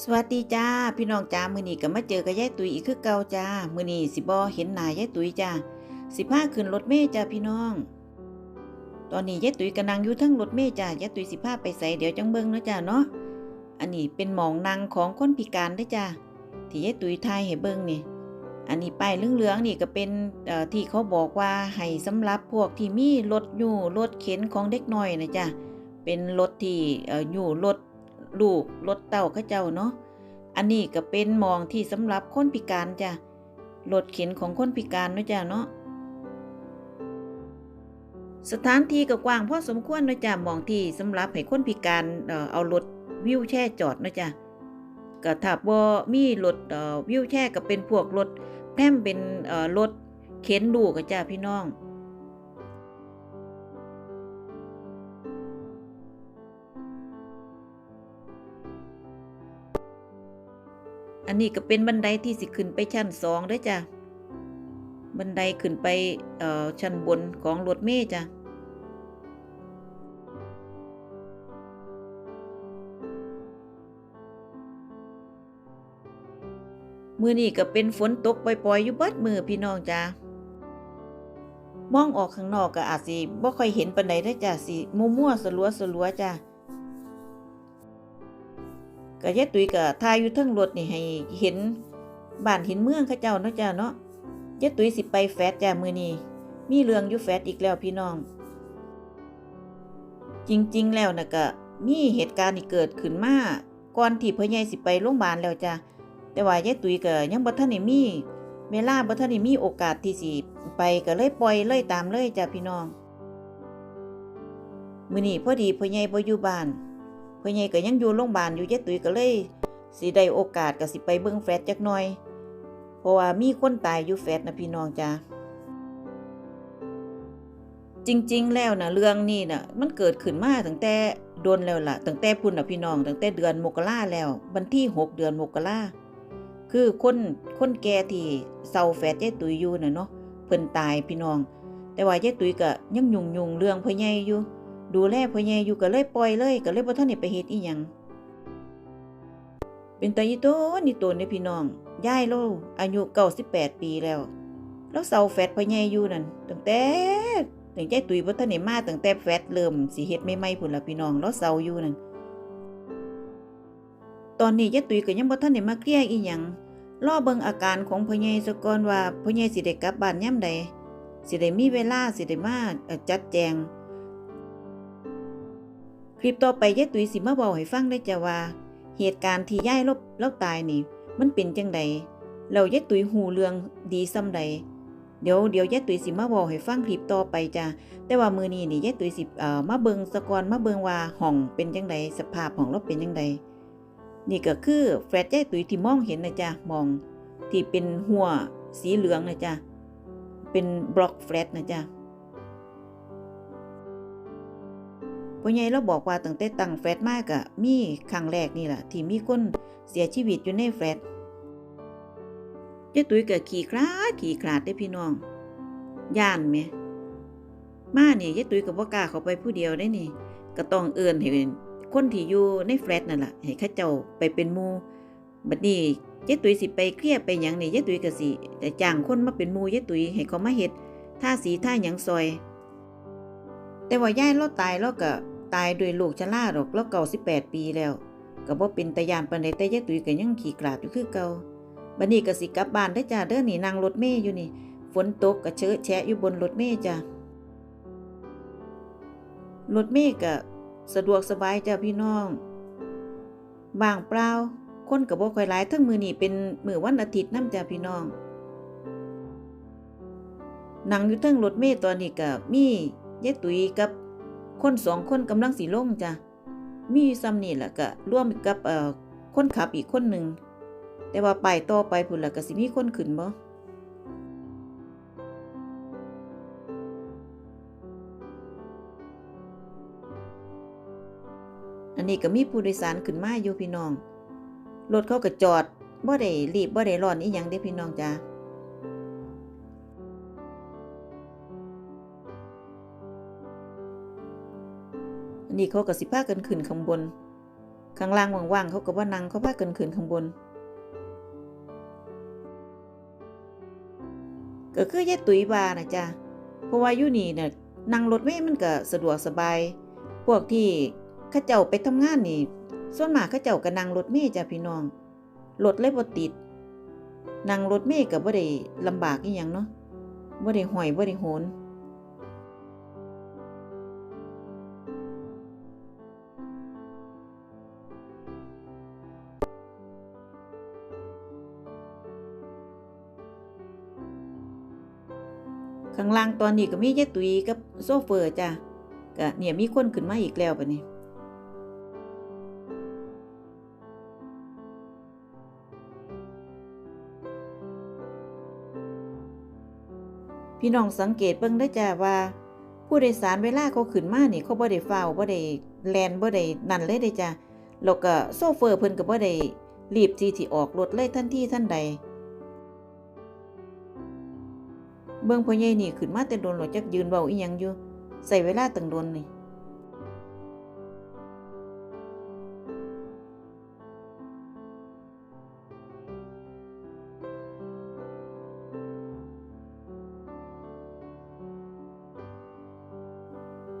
สวัสดีจ้าพี่น้องจ้ามือนี้ก็มาเจอกับยายตุยอีกคือเก่าจ้ามือนี้สิบ่เห็นหนายายตุยจ้าสิพาขึ้นรถเมล์จ้าพี่น้อง ตอนนี้ยายตุยก็นั่งอยู่ทั้งรถเมล์จ้ายายตุยสิพาไปใส่เดี๋ยวจังเบิ่งเนาะจ้าเนาะอันนี้เป็นหมองนั่งของคนพิการเด้จ้าที่ยายตุยทายให้เบิ่งนี่อันนี้ป้ายเหลืองๆนี่ก็เป็นที่เขาบอกว่าให้สำหรับพวกที่มีรถอยู่รถเข็นของเด็กน้อยนะจ้ะเป็นรถที่อยู่รถ ลูกรถเต้าเขาเจ้าเนาะ อันนี้ก็เป็นมองที่สำหรับคนพิการจ้ะรถเข็นของคนพิการเนาะจ้ะเนาะ สถานที่ก็กว้างพอสมควรเนาะจ้ะมองที่สำหรับให้คนพิการเอารถวิวแช่จอดเนาะจ้ะก็ถ้าบ่มีรถวิวแช่ก็เป็นพวกรถแพร่มเป็นรถเข็นลูกอะจ้าพี่น้อง อันนี้ก็เป็นบันไดที่สิขึ้นไปชั้นสองด้จ้ะ บันไดขึ้นไปเอ่อชั้นบนของรถเมล์จ้ะมือนี่ก็เป็นฝนตกปล่อยๆอยู่เบิดมือพี่น้องจ้ามองออกข้างนอกก็อาจสิบ่ค่อยเห็นปานใดเด้จ้ะสิมั่วๆสลัวๆจ้ะ ก็ยายตุ้ยก็ถ่ายอยู่เทิงรถนี่ให้เห็นบ้านเห็นเมืองเขาเจ้าเนาะจ้ะเนาะยายตุ้ยสิไปแฟดจ้ะมื้อนี้มีเรื่องอยู่แฟดอีกแล้วพี่น้อง จริงๆแล้วน่ะก็มีเหตุการณ์ที่เกิดขึ้นมาก่อนที่พ่อใหญ่สิไปโรงพยาบาลแล้วจ้ะแต่ว่ายายตุ้ยก็ยังบ่ทันได้มีเวลาบ่ทันได้มีโอกาสที่สิไปก็เลยปล่อยเลยตามเลยจ้ะพี่น้องมื้อนี้พอดีพ่อใหญ่บ่อยู่บ้าน พ่อใหญ่ก็ยังอยู่โรงพยาบาลอยู่ยายตุ้ยก็เลยสิได้โอกาสก็สิไปเบิ่งแฟลตจักหน่อย เพราะว่ามีคนตายอยู่แฟลตนะพี่น้องจ้ะจริง ๆ แล้วนะเรื่องนี้นะมันเกิดขึ้นมาตั้งแต่โดนแล้วล่ะตั้งแต่พุ่นน่ะพี่น้องตั้งแต่เดือนมกราแล้ววันที่หกเดือนมกราคือคนคนแก่ที่เศร้าแฝดยายตุยอยู่น่ะเนาะเพิ่นตายพี่น้อง แต่ว่ายายตุยก็ยังยุ่งยุ่งๆเรื่องพ่อใหญ่อยู่ ดูแลพ่อใหญ่อยู่ก็เลยปล่อยเลยก็เลยบ่ทันได้ไปเฮ็ดอีหยังเป็นตาอีโตนี่โตนี่พี่น้องยายโลอายุ98ปีแล้วแล้วเศร้าแฟดพ่อใหญ่อยู่นั่นตั้งแต่ตั้งใจตุยบ่ทันได้มาตั้งแต่แฟดเริ่มสิเฮ็ดใหม่ๆพุ่นล่ะพี่น้องแล้วเศร้าอยู่นั่นตอนนี้ยายตุยก็ยังบ่ทันได้มาเคลียร์อีหยังรอเบิ่งอาการของพ่อใหญ่ซะก่อนว่าพ่อใหญ่สิได้กลับบ้านยามใดสิได้มีเวลาสิได้มาจัดแจง คลิปต่อไปยายตุ้ยสิมาบอกให้ฟังได้จ้ะว่า เหตุการณ์ที่ยายลบเลาตายนี่ มันเป็นจังใดแล้วยายตุ้ยหูเรื่องดีซ้ำใดเดี๋ยวเดี๋ยวยายตุ้ยสิมาบอกให้ฟังคลิปต่อไปจ้ะแต่ว่ามือนี้นี่ยายตุ้ยสิเอ่อมาเบิงซะกอนมาเบิงว่าห้องเป็นจังใดสภาพห้องเราเป็นจังใดนี่ก็คือแฟลตยายตุ้ยที่มองเห็นนะจ๊ะมองที่เป็นหัวสีเหลืองนะจ๊ะเป็นบล็อกแฟลตนะจ๊ะ พ่อใหญ่เราบอกว่าตั้งแต่ตั้งแฟลตมากอะมีครั้งแรกนี่แหละที่มีคนเสียชีวิตอยู่ในแฟลตยาตุ้ยก็ขี่คลาดขี่คลาดได้พี่น้องย่านแหมมาเนี่ยายตุ้ยก็บ่กาเขาไปผู้เดียวได้นี่ ก็ต้องเอิ้นให้คนที่อยู่ในแฟลตนั่นล่ะให้เขาเจ้าไปเป็นมูบัดนี้ยายตุ้ยสิไปเคลียร์ไปหยังนี่ยายตุ้ยก็สิจะจ้างคนมาเป็นมูยายตุ้ยให้เขามาเฮ็ดท่าสีท่าหยังซอย แต่ว่ายายเราตายเราก็ตายด้วยโรคชราดอกเราเก่า18ปีแล้วก็บ่เป็นตายานปานใดแต่ยายตุ้ยก็ยังขี้กลาดอยู่คือเก่าบัดนี้ก็สิกลับบ้านได้จ้าเด้อนี่นั่งรถเมล์อยู่นี่ ฝนตกก็เชอะแฉะอยู่บนรถเมล์จ้ะรถเมล์ก็สะดวกสบายจ้าพี่น้องบางเปล่าคนกับบ่ค่อยหลายทั้งมือนี่เป็นมือวันอาทิตย์น้ำจ้าพี่น้องนั่งอยู่ทั้งรถเมล์ตอนนี้ก็มี ยายตุ๋ยกับคนสองคนกำลังสีลงจ้ะมีซ้ำนี่แหละก็ร่วมกับเอ่อคนขับอีกคนหนึ่งแต่ว่าไปต่อไปพุ่นละก็สิมีคนขึ้นบ่อันนี้ก็มีผู้โดยสารขึ้นมาอยู่พี่น้อง รถเขาก็จอดบ่ได้รีบบ่ได้ร้อนอีหยังเด้พี่น้องจ้า อันนี้เขาก็สิพากันขึ้นข้างบน ข้างล่างว่างๆเขาก็บ่านั่งเขาพากันขึ้นข้างบน ก็คือยายตุ๋ยว่านะจ้ะเพราะว่าอยู่นี่เนี่ยนั่งรถเมล์มันก็สะดวกสบาย พวกที่ข้าเจ้าไปทำงานนี่ ส่วนมากข้าเจ้าก็นั่งรถเมล์จ้ะพี่น้องรถเลยบ่ติดนั่งรถเมล์ก็บ่ได้ลำบากอีหยังเนาะบ่ได้ห้อยบ่ได้โหน ข้างล่างตอนนี้ก็มียายตุยกับโซเฟอร์จ้ะก็เนี่ยมีคนขึ้นมาอีกแล้วบัดนี้พี่น้องสังเกตเบิ่งได้จ้ะว่า ผู้โดยสารเวลาเขาขึ้นมานี่เขาบ่ได้ฟ้าวบ่ได้แลนบ่ได้นั่นเลยเด้จ้ะแล้วก็โซเฟอร์เพิ่นก็บ่ได้รีบที่สิออกรถเลยทันทีทันใด เบิ่งพ่อใหญ่นี่ขึ้นมาแต่โดนหลอจักยืนเว้าอีหยังอยู่ใส่เวลาตั้งโดนนี่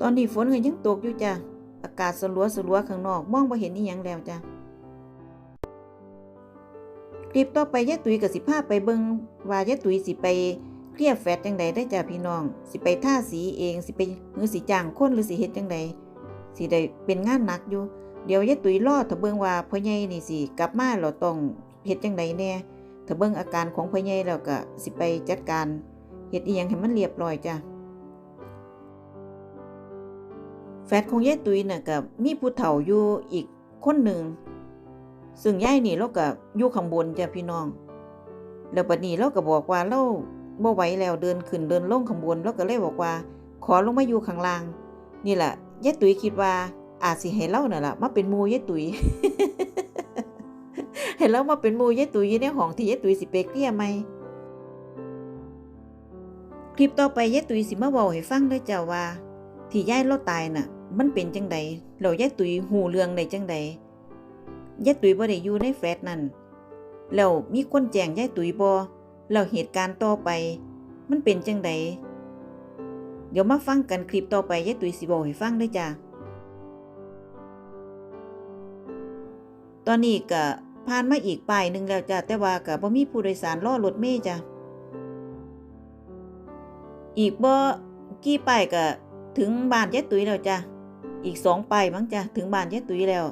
ตอนนี้ฝนก็ยังตกอยู่จ้ะ อากาศสลัวสลัวข้างนอก มองบ่เห็นอีหยังแล้วจ้ะ คลิปต่อไปยายตุ๋ยกับสิพาไปเบิงว่ายายตุ๋ยสิไป เคลียร์แฟตจังใดได้จ้ะพี่น้อง สิไปท่าสีเองสิไปหรือสิจ้างคนหรือสิเฮ็ดจังใดสิได้เป็นงานหนักอยู่ เดี๋ยวยายตุ๋ยรอถ้าเบิ่งว่าพ่อใหญ่นี่สิกลับมาแล้วต้องเฮ็ดจังใดแน่ถ้าเบิ่งอาการของพ่อใหญ่แล้วก็สิไปจัดการเฮ็ดอีหยังให้มันเรียบร้อยจ้ะแฟดของยายตุยน่ะกับมีผู้เฒ่าอยู่อีกคนหนึ่ง ซึ่งยายนี่เราก็อยู่ข้างบนจ้ะพี่น้อง แล้วบัดนี้เราก็บอกว่าเรา บ่ไหวแล้วเดินขึ้นเดินลงข้างบนเราก็เลยบอกว่า ขอลงมาอยู่ข้างล่าง นี่แหละยายตุ๋ยคิดว่า อาจสิให้เราน่ะล่ะมาเป็นมูยายตุ๋ยให้เรามาเป็นมูยายตุ๋ยอยู่ในห้องที่ยายตุ๋ยสิไปเคลียร์ใหมคลิปต่อไปยายตุ๋ยสิมาเว้าให้ฟังด้อจ้าว่า ที่ยายเราตายน่ะ มันเป็นจังใดแล้วยายตุ๋ยหูเรื่องได้จังใดยายตุ๋ยบ่ได้อยู่ในแฟลตนั้นแล้วมีคนแจ้งยายตุ๋ยบ่ แล้วเหตุการณ์ต่อไป มันเป็นจังใดเดี๋ยวมาฟังกันคลิปต่อไปยายตุ๋ยสิบอกให้ฟังด้อจ้าตอนนี้ก็ผ่านมาอีกป้ายหนึ่งแล้วจ้าแต่ว่าก็บ่มีผู้โดยสารรอรถเมล์จ้าอีกบ่กี่ป้ายก็ถึงบ้านยายตุ๋ยแล้วจ้ะอีกสองไปายมั้งจ้ะถึงบ้านยายตุ๋ยแล้ว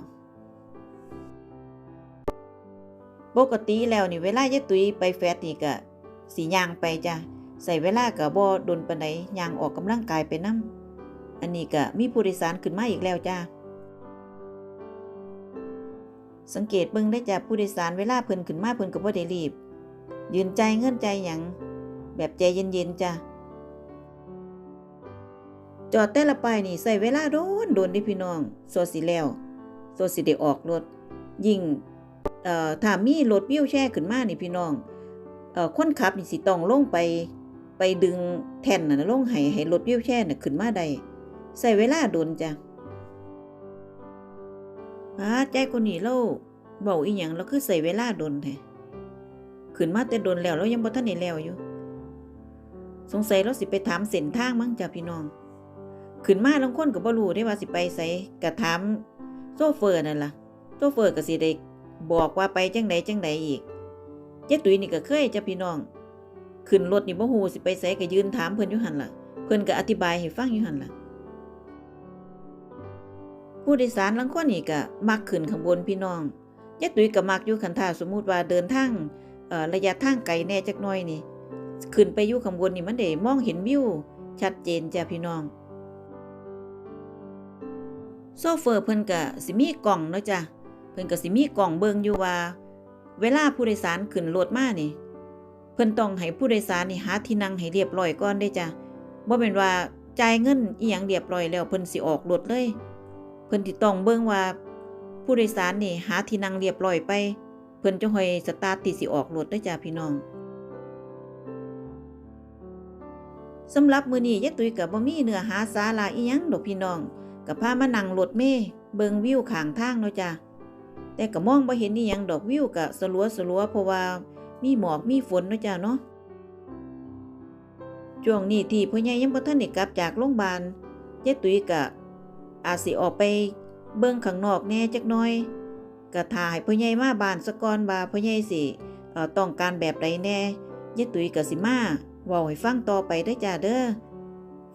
ปกติแล้วนี่เวลายายตุ๋ยไปแฟดนี่ก็สียางไปจ้ะใส่เวลาก็บ่ดนปานใดย่างออกกำลังกายไปนํอันนี้ก็มีผู้โดยสารขึ้นมาอีกแล้วจ้ะสังเกตเบิ่งได้จ้ะผู้โดยสารเวลาเพิ่นขึ้นมาเพิ่นก็บ่ได้รีบ ยืนใจายเงินใจายหยังแบบใจเย็นๆจ้ะจอดแต่ละป้ายนี่ใส่เวลาโดนโดนเดิพี่น้องโซสิแล้วโซสิได้ออกรถยิ่ง เอ่อถ้ามีรถวิวแชร์ขึ้นมานี่พี่น้องเอ่อคนขับนี่สิต้องลงไปไปดึงแท่นน่ะลงให้ให้รถวิวแชร์น่ะขึ้นมาได้ใส่เวลาโดนจ้ะอ้าใจคนนี้เราเว้าอีหยังเราคือใส่เวลาโดนแท้ขึ้นมาแต่โดนแล้วเรายังบ่ทันได้แล้วอยู่ สงสัยเราสิไปถามเส้นทางมั้งจ้ะพี่น้องขึ้นมาลางคนก็บ่รู้ได้ว่าสิไปไสก็ถามโซเฟอร์นั่นล่ะโซเฟอร์ก็สิได้ บอกว่าไปจังใดจังใดอีกเจ๊ตุ้ยนี่ก็เคยจ้ะพี่น้อง ขึ้นรถนี่บ่ฮู้สิไปไสก็ยืนถามเพิ่นอยู่หั่นล่ะ เพิ่นก็อธิบายให้ฟังอยู่หั่นล่ะ ผู้โดยสารลางคนนี่ก็มักขึ้นข้างบนพี่น้องเจ๊ตุ้ยก็มักอยู่คันถ้าสมมุติว่าเดินทางเอ่อระยะทางไกลแน่จักหน่อยนี่ ขึ้นไปอยู่ข้างบนนี่มันได้มองเห็นวิวชัดเจนจ้ะพี่น้องโซเฟอร์เพิ่นก็สิมีกล่องเนาะจ้ะ เพิ่นก็สิมีกล่องเบิ่งอยู่ว่า เวลาผู้โดยสารขึ้นรถมานี่ เพิ่นต้องให้ผู้โดยสารนี่หาที่นั่งให้เรียบร้อยก่อนเด้จ้ะบ่แม่นว่าจ่ายเงินอีหยังเรียบร้อยแล้วเพิ่นสิออกรถเลย เพิ่นสิต้องเบิ่งว่า ผู้โดยสารนี่หาที่นั่งเรียบร้อยไป เพิ่นจะค่อยสตาร์ทที่สิออกรถเด้จ้ะพี่น้องสำหรับมือนี้ยายตุ้ยก็บ่มีเนื้อหาสาระอีหยังดอกพี่น้องก็พามานั่งรถเมล์เบิงวิวข้างทางเนาะจ้ะ แต่ก็มองบ่เห็นนี่ยังดอกวิวก็สลัวสลัวเพราะว่ามีหมอกมีฝนเนาะจ้าเนาะช่วงนี้ที่พ่อใหญ่ยังบ่ทันได้กลับจากโรงพยาบาลยายตุ้ยก็อาจสิออกไปเบิ่งข้างนอกแน่จักหน่อยก็ท่าให้พ่อใหญ่มาบ้านซะก่อนว่าพ่อใหญ่สิเอ่อต้องการแบบใดแน่ยายตุ้ยก็สิมาเว้าให้ฟังต่อไปเด้จ้าเด้อ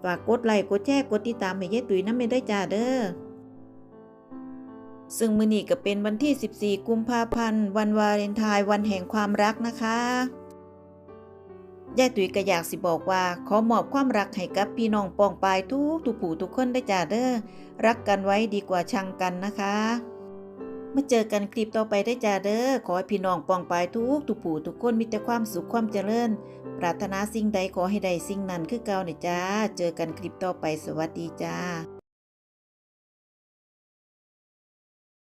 ฝากกดไลค์กดแชร์กดติดตามให้ยายตุ้ยนำได้จ้าเด้อ ซึ่งมื้อนี้ก็เป็นวันที่ 14 กุมภาพันธ์ วันวาเลนไทน์วันแห่งความรักนะคะยายตุ๋ยก็อยากสิบอกว่า ขอมอบความรักให้กับพี่น้องปองปายทุกทุกผู้ทุกคนได้จ้าเด้อรักกันไว้ดีกว่าชังกันนะคะมาเจอกันคลิปต่อไปได้จ้าเด้อขอให้พี่น้องปองปายทุกทุกผู้ทุกคนมีแต่ความสุขความเจริญ ปรารถนาสิ่งใดขอให้ได้สิ่งนั้นคือเก่าเด้อจ้า เจอกันคลิปต่อไปสวัสดีจ้า